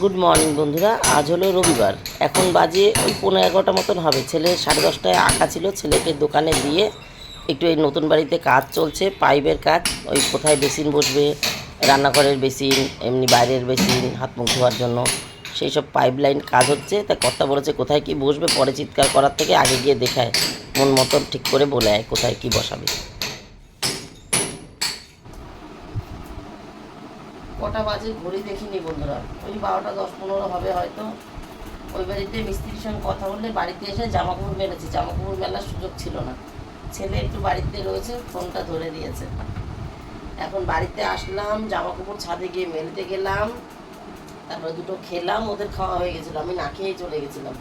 Good morning বন্ধুরা। আজ হলো রবিবার। এখন বাজে ওই পনেরো এগারোটা মতন হবে। ছেলে সাড়ে দশটায় আঁকা ছিল। ছেলেকে দোকানে দিয়ে একটু এই নতুন বাড়িতে কাজ চলছে, পাইপের কাজ। ওই কোথায় বেসিন বসবে, রান্নাঘরের বেসিন, এমনি বাইরের বেসিন হাত মুখ ধোয়ার জন্য। সেই সব পাইপ লাইন কাজ হচ্ছে। তা কর্তা বলেছে, কোথায় কি বসবে? পরে চিৎকার করার থেকে আগে গিয়ে দেখায়। মন মতন ঠিক করে বলে আয়, কোথায় কি বসাবে। বাজে ঘড়ি দেখিনি বন্ধুরা। ওই বারোটা দশ পনেরো হবে হয়তো। ওই বাড়িতে মিস্ত্রির সঙ্গে কথা বললে বাড়িতে এসে জামা কাপড় মেলেছি। জামা কাপড় মেলার সুযোগ ছিল না। ছেলে একটু বাড়িতে রয়েছে, ফোনটা ধরে দিয়েছে এখন বাড়িতে আসলাম জামা কাপড় ছাদে গিয়ে মেলতে গেলাম। তারপরে দুটো খেলাম, ওদের খাওয়া হয়ে গেছিল। আমি না খেয়েই চলে গেছিলাম।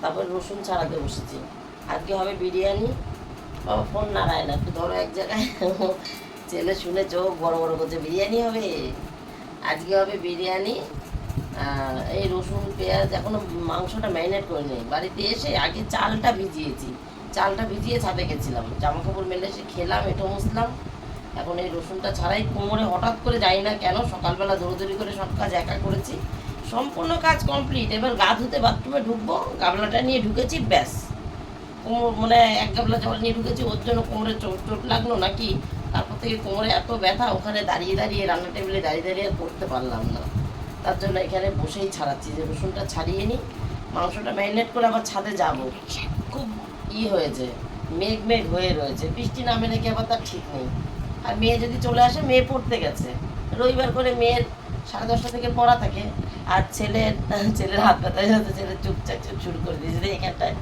তারপর রসুন ছাড়াতে বসেছি। আজকে হবে বিরিয়ানি? বাবা, ফোন নাড়ায় না। একটু ধরো এক জায়গায়। ছেলে শুনে চোখ বড় বড় করছে, বিরিয়ানি হবে? আজকে হবে বিরিয়ানি এই রসুন, পেঁয়াজ, এখনও মাংসটা ম্যারিনেট করে নেই বাড়িতে এসে আগে চালটা ভিজিয়েছি। চালটা ভিজিয়ে ছাদে গেছিলাম। জামা কাপড় মেলে এসে খেলাম, এটো মুসলাম এখন এই রসুনটা ছাড়াই কোমরে হঠাৎ করে যাই না কেন সকালবেলা দৌড়দৌড়ি করে সব কাজ একা করেছি। সম্পূর্ণ কাজ কমপ্লিট এবার গা ধুতে বাথরুমে ঢুকবো গাবলাটা নিয়ে ঢুকেছি, ব্যাস। কোমর মানে এক গাবলা জল নিয়ে ঢুকেছি, ওর জন্য কোমরে চোট চোট লাগল নাকি? থেকে কোমরে এত ব্যথা, ওখানে দাঁড়িয়ে দাঁড়িয়ে রান্না টেবিলে দাঁড়িয়ে দাঁড়িয়ে করতে পারলাম না। তার জন্য এখানে বসেই ছাড়াচ্ছি যে রসুনটা ছাড়িয়ে নিই, মাংসটা ম্যারিনেট করে আবার ছাদে যাব। খুব ই হয়েছে, মেঘ মেঘ হয়ে রয়েছে, বৃষ্টি নামে নাকি আবার তার ঠিক নেই। আর মেয়ে যদি চলে আসে, মেয়ে পড়তে গেছে। রবিবার করে মেয়ের সাড়ে দশটা থেকে পড়া থাকে, আর ছেলের ছেলের হাত ব্যথা হয়ে যাচ্ছে ছেলে চুপচাপ চুপ শুরু করে দিয়েছে। এখানটায়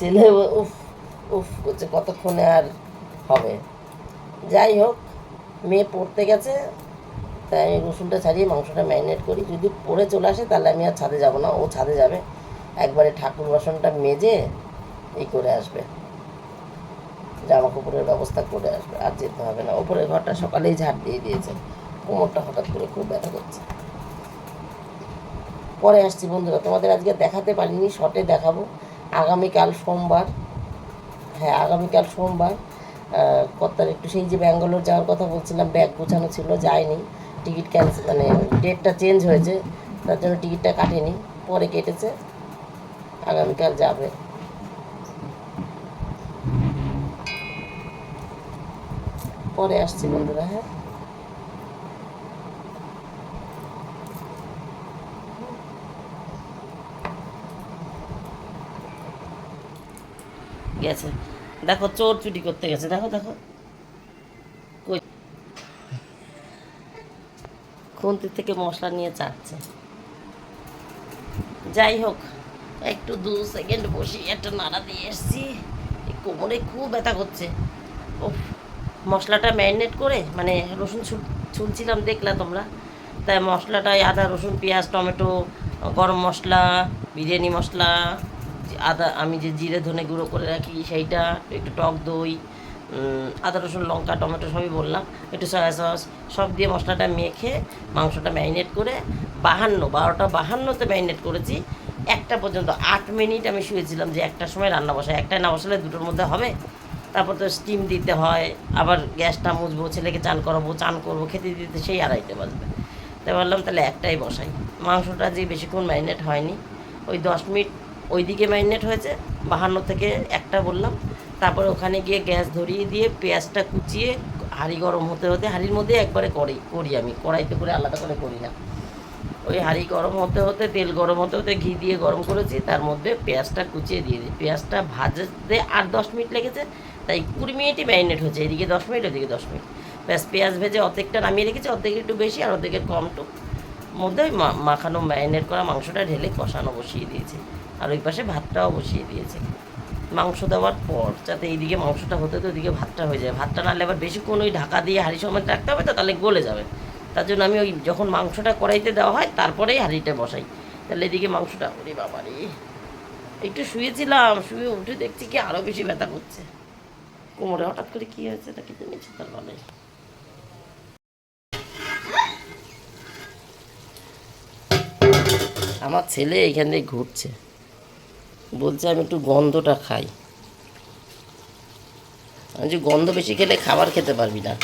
ছেলে উফ উফ করছে কতক্ষণে আর হবে। যাই হোক, মেয়ে পড়তে গেছে, তাই আমি রসুনটা ছাড়িয়ে মাংসটা ম্যারিনেট করি। যদি পড়ে চলে আসে, তাহলে আমি আর ছাদে যাব না, ও ছাদে যাবে। একবারে ঠাকুর বাসনটা মেজে এই করে আসবে। জামা কাপড়ের ব্যবস্থা করে আসবে, আর যেতে হবে না। ওপরের ঘরটা সকালেই ঝাড় দিয়ে দিয়েছে। কোমরটা হঠাৎ করে খুব ব্যথা করছে। পরে আসছি বন্ধুরা, তোমাদের আজকে দেখাতে পারিনি, শটে দেখাবো। আগামীকাল সোমবার। হ্যাঁ আগামীকাল সোমবার। কর্তার একটু সেই যে ব্যাঙ্গালোর যাওয়ার কথা বলছিলাম, ব্যাগ গোছানো ছিল, যায়নি। টিকিট ক্যান্সেল মানে ডেটটা চেঞ্জ হয়েছে, তার জন্য টিকিটটা কাটেনি, পরে কেটেছে, আগামীকাল যাবে। পরে আসছি বন্ধুরা হ্যাঁ। গেছে। দেখো, চোর চুরি করতে গেছে। দেখো দেখো। খুন্তি থেকে মশলা নিয়ে চাচ্ছে। যাই হোক, একটু দু সেকেন্ড বসি, একটা নাড়া দিয়ে এসছি। কোমরে খুব ব্যথা করছে। ও মশলাটা ম্যারিনেট করে মানে রসুন ছুলছিলাম, দেখলা তোমরা। তাই মশলাটায় আদা, রসুন, পেঁয়াজ, টমেটো, গরম মশলা, বিরিয়ানি মশলা আদা, আমি যে জিরে ধনে গুঁড়ো করে রাখি, সেইটা, একটু টক দই আদা, রসুন, লঙ্কা, টমেটো সবই বললাম, একটু সয়া সস সব দিয়ে মশলাটা মেখে মাংসটা ম্যারিনেট করে বাহান্ন, বারোটা বাহান্নতে ম্যারিনেট করেছি। একটা পর্যন্ত, আট মিনিট আমি শুয়েছিলাম যে একটার সময় রান্না বসাই, একটায় না বসালে দুটোর মধ্যে হবে। তারপর তো স্টিম দিতে হয়, আবার গ্যাসটা মুছবো, ছেলেকে চান করাবো, চান করব, খেতে দিতে সেই আড়াইটে বাজবে তাই ভাবলাম তাহলে একটাই বসাই। মাংসটা যে বেশিক্ষণ ম্যারিনেট হয়নি। ওই দশ মিনিট ওইদিকে ম্যারিনেট হয়েছে, বাহান্ন থেকে একটা বললাম। তারপরে ওখানে গিয়ে গ্যাস ধরিয়ে দিয়ে পেঁয়াজটা কুচিয়ে হাঁড়ি গরম হতে হতে, হাঁড়ির মধ্যে একবারে করি করি আমি, কড়াইতে করে আলাদা করে করি না। ওই হাঁড়ি গরম হতে হতে, তেল গরম হতে হতে, ঘি দিয়ে গরম করেছি, তার মধ্যে পেঁয়াজটা কুচিয়ে দিয়ে দিই। পেঁয়াজটা ভাজতে আর দশ মিনিট লেগেছে, তাই কুড়ি মিনিটই ম্যারিনেট হয়েছে, এদিকে দশ মিনিট, ওদিকে দশ মিনিট। ব্যাস, পেঁয়াজ ভেজে অর্ধেকটা নামিয়ে রেখেছি অর্ধেক একটু বেশি আর অর্ধেকের কমটুক মধ্যে মাখানো ম্যারিনেট করা মাংসটা ঢেলে কষানো বসিয়ে দিয়েছি। আর ওই পাশে ভাতটাও বসিয়ে দিয়েছি। মাংস দেওয়ার পর যাতে এইদিকে মাংসটা হতে তো ওইদিকে ভাতটা হয়ে যায়। ভাতটা নাহলে আবার বেশিক্ষণ ওই ঢাকা দিয়ে হাঁড়ি সময় রাখতে হবে তো, তাহলে গলে যাবে। তার জন্য আমি ওই যখন মাংসটা কড়াইতে দেওয়া হয়, তারপরেই হাঁড়িটা বসাই। তাহলে এদিকে মাংসটা, ওরে বাবারে একটু শুয়েছিলাম, শুয়ে উঠে দেখছি কি আরও বেশি ব্যথা করছে। কোমরে হঠাৎ করে কী হয়েছে, এটা কিন্তু নিচে তার বলে আমার ছেলে এখান থেকে ঘুরছে। বলছে আমি একটু গন্ধটা খাই। আমি যে গন্ধ বেশি খেলে খাবার খেতে পারবি না।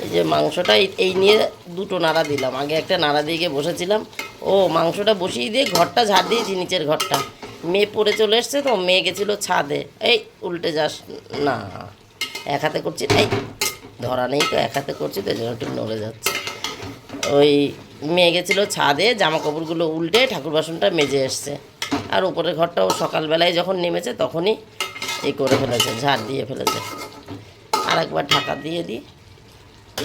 এই যে মাংসটা এই- নিয়ে দুটো নাড়া দিলাম। আগে একটা নাড়া দিয়ে গিয়ে বসেছিলাম। ও মাংসটা বসিয়ে দিয়ে ঘরটা ঝাড় দিয়েছি নিচের ঘরটা। মেয়ে পড়ে চলে এসছে তো, মেয়ে গেছিল ছাদে। এই উল্টে যাস, না, এক হাতে করছি এই ধরা নেই তো, এক হাতে করছি তো একটু নড়ে যাচ্ছে। ওই মেয়ে গেছিল ছাদে জামা কাপড়গুলো উল্টে ঠাকুর বাসনটা মেজে এসছে। আর উপরের ঘরটাও সকালবেলায় যখন নেমেছে তখনই এই করে ফেলেছে, ঝাড় দিয়ে ফেলেছে। আর একবার ঢাকা দিয়ে দিই।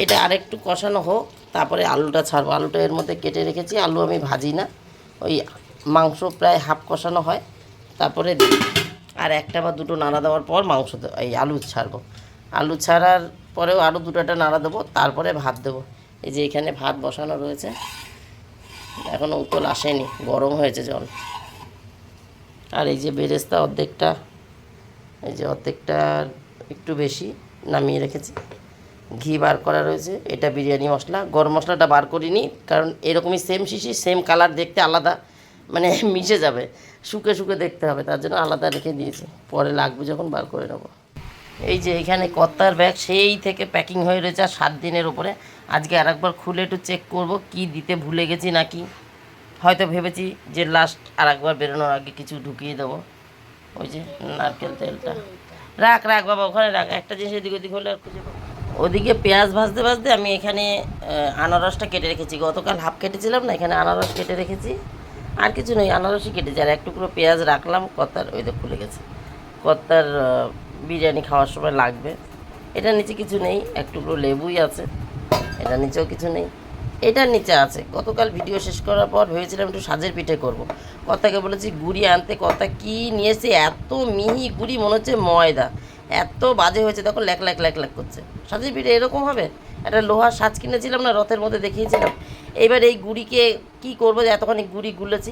এটা আরেকটু কষানো হোক, তারপরে আলুটা ছাড়বো। আলুটা এর মধ্যে কেটে রেখেছি, আলু আমি ভাজি না। ওই মাংস প্রায় হাফ কষানো হয়, তারপরে আর একটা বা দুটো নাড়া দেওয়ার পর মাংস এই আলু ছাড়বো। আলু ছাড়ার পরেও আরও দুটোটা নাড়া দেবো, তারপরে ভাত দেবো। এই যে এখানে ভাত বসানো রয়েছে। এখনও উতল আসেনি, গরম হয়েছে জল। আর এই যে বেরেস্তা অর্ধেকটা, এই যে অর্ধেকটা একটু বেশি নামিয়ে রেখেছি। ঘি বার করা রয়েছে, এটা বিরিয়ানি মশলা। গরম মশলাটা বার করিনি, কারণ এরকমই সেম শিশি সেম কালার দেখতে আলাদা মানে মিশে যাবে। শুকে শুকে দেখতে হবে, তার জন্য আলাদা রেখে দিয়েছি। পরে লাগবে যখন বার করে নেব। এই যে এখানে কর্তার ব্যাগ, সেই থেকে প্যাকিং হয়ে রয়েছে আর সাত দিনের ওপরে আজকে আরেকবার খুলে একটু চেক করব কি দিতে ভুলে গেছি নাকি? হয়তো ভেবেছি যে লাস্ট আরেকবার বেরোনোর আগে কিছু ঢুকিয়ে দেবো। ওই যে নারকেল তেলটা। রাখ রাখ বাবা ওখানে রাখ। একটা জিনিস এদিক ওদিক হলে আর। ওদিকে পেঁয়াজ ভাজতে ভাজতে আমি এখানে আনারসটা কেটে রেখেছি। গতকাল হাফ কেটেছিলাম না এখানে আনারস কেটে রেখেছি। আর কিছু নয় আনারসই কেটেছি। আর এক টুকরো পেঁয়াজ রাখলাম কত্তার ওই তো খুলে গেছে। কত্তার আহ, বিরিয়ানি খাওয়ার সময় লাগবে। এটার নিচে কিছু নেই এক টুকরো লেবুই আছে। এটার নিচেও কিছু নেই। এটার নিচে আছে। গতকাল ভিডিও শেষ করার পর ভেবেছিলাম একটু সাজের পিঠে করব। কথাকে বলেছি, গুড়ি আনতে কথা কি নিয়েছে এত মিহি গুড়ি, মনে হচ্ছে ময়দা। এত বাজে হয়েছে তখন ল্যাক ল্যাক ল্যাক ল্যাক করছে। সাজের পিঠে এরকম হবে? একটা লোহার সাজ কিনেছিলাম না, রথের মধ্যে দেখিয়েছিলাম। এইবার এই গুড়িকে কি করব যে এতখানি গুড়ি গুলেছি?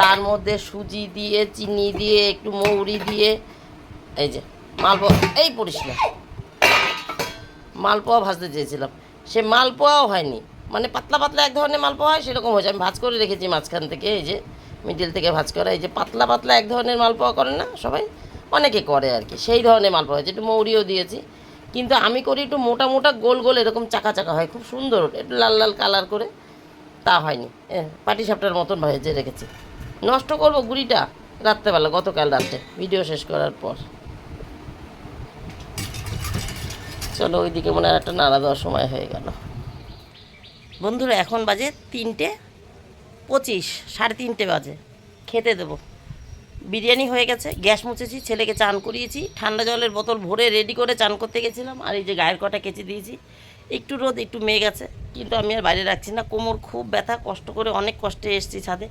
তার মধ্যে সুজি দিয়ে, চিনি দিয়ে, একটু মৌরি দিয়ে, এই যে মালপোয়া, এই না মালপোয়া ভাজতে চেয়েছিলাম। সে মালপোয়াও হয়নি। মানে পাতলা পাতলা এক ধরনের মালপোয়া হয়, সেরকম হয়েছে। আমি ভাজ করে রেখেছি মাঝখান থেকে, এই যে মিডিল থেকে ভাজ করা। এই যে পাতলা পাতলা এক ধরনের মালপোয়া করে না সবাই? অনেকে করে আর কি, সেই ধরনের মালপোয়া হয়েছে। একটু মৌরিও দিয়েছি। কিন্তু আমি করি একটু মোটা মোটা গোল গোল, এরকম চাকা চাকা হয়, খুব সুন্দর একটু লাল লাল কালার করে, তা হয়নি। পাটি সাপটার মতন ভেজে রেখেছি। নষ্ট করব গুড়িটা রাত্রেবেলা, গতকাল রাত্রে, ভিডিও শেষ করার পর। চলো ওইদিকে মনে হয় একটা নাড়া দেওয়ার সময় হয়ে গেল। বন্ধুরা, এখন বাজে তিনটে পঁচিশ, সাড়ে তিনটে বাজে। খেতে দেবো। বিরিয়ানি হয়ে গেছে, গ্যাস মুছেছি, ছেলেকে চান করিয়েছি, ঠান্ডা জলের বোতল ভরে রেডি করে চান করতে গেছিলাম, আর এই যে গায়ের কটা কেচে দিয়েছি, একটু রোদ, একটু মেঘ আছে, কিন্তু আমি আর বাইরে রাখছি না। কোমর খুব ব্যথা, কষ্ট করে অনেক কষ্টে এসেছি ছাদে,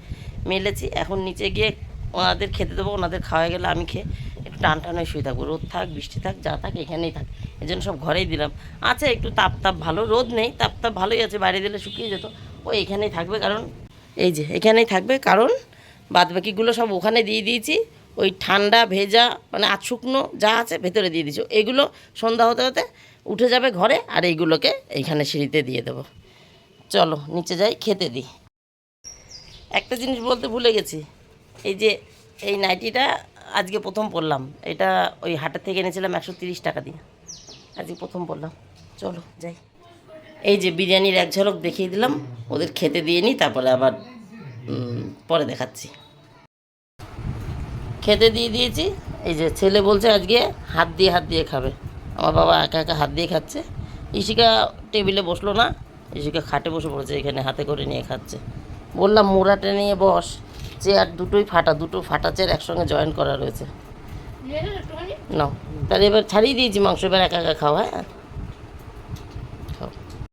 মেলেছি, এখন নিচে গিয়ে ওনাদের খেতে দেবো, ওনাদের খাওয়া গেলে আমি খেয়ে টান টান শুয়ে থাকব রোদ থাক, বৃষ্টি থাক, যা থাক, এখানেই থাক। এই জন্য সব ঘরেই দিলাম। আছে একটু তাপ তাপ ভালো, রোদ নেই, তাপ তাপ ভালোই আছে, বাইরে দিলে শুকিয়ে যেত। ও এখানেই থাকবে কারণ, এই যে, এখানেই থাকবে কারণ বাদবাকিগুলো সব ওখানে দিয়ে দিয়েছি। ওই ঠান্ডা, ভেজা মানে আজ শুকনো যা আছে ভেতরে দিয়ে দিয়েছি। এগুলো সন্ধ্যা হতে হতে উঠে যাবে ঘরে আর এইগুলোকে এইখানে সিঁড়িতে দিয়ে দেবো। চলো, নিচে যাই, খেতে দিই। একটা জিনিস বলতে ভুলে গেছি। এই যে, এই নাইটিটা আজকে প্রথম পড়লাম। এটা ওই হাটের থেকে এনেছিলাম একশো তিরিশ টাকা দিয়ে। আজকে প্রথম পড়লাম। চলো, যাই। এই যে বিরিয়ানির এক ঝলক দেখিয়ে দিলাম, ওদের খেতে দিয়ে নিই, তারপরে আবার পরে দেখাচ্ছি। খেতে দিয়ে দিয়েছি। এই যে ছেলে বলছে আজকে হাত দিয়ে হাত দিয়ে খাবে। আমার বাবা একা একা হাত দিয়ে খাচ্ছে। ইশিকা টেবিলে বসল না। ইশিকা খাটে বসে পড়েছে, এখানে হাতে করে নিয়ে খাচ্ছে। বললাম, মোড়াটে নিয়ে বস। চেয়ার দুটোই ফাটা দুটো ফাটা চেয়ার একসঙ্গে জয়েন করা রয়েছে। না তাহলে এবার ছাড়িয়ে দিয়েছি মাংস এবার একা একা খাওয়া হ্যাঁ?